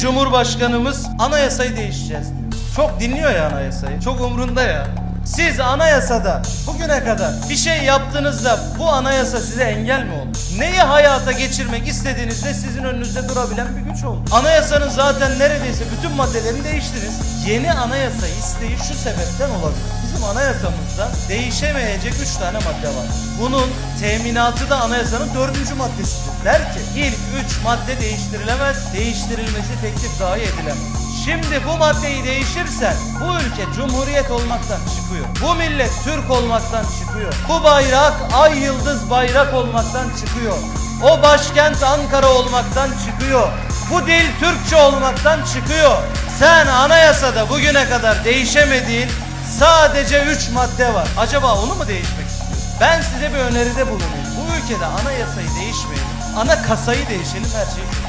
Cumhurbaşkanımız anayasayı değişeceğiz diyor. Çok dinliyor ya anayasayı. Çok umrunda ya. Siz anayasada bugüne kadar bir şey yaptığınızda bu anayasa size engel mi oldu? Neyi hayata geçirmek istediğinizde sizin önünüzde durabilen bir güç oldu. Anayasanın zaten neredeyse bütün maddelerini değiştiniz. Yeni anayasa isteği şu sebepten olabilir. Bizim anayasamızda değişemeyecek üç tane madde var. Bunun teminatı da anayasanın dördüncü maddesidir. Der ki ilk üç madde değiştirilemez, değiştirilmesi teklif dahi edilemez. Şimdi bu maddeyi değişirsen bu ülke cumhuriyet olmaktan çıkıyor. Bu millet Türk olmaktan çıkıyor. Bu bayrak ay yıldız bayrak olmaktan çıkıyor. O başkent Ankara olmaktan çıkıyor. Bu dil Türkçe olmaktan çıkıyor. Sen anayasada bugüne kadar değişemediğin sadece 3 madde var. Acaba onu mu değişmek istiyorsun? Ben size bir öneride bulunayım. Bu ülkede anayasayı değişmeyelim. Ana kasayı değişelim her şey.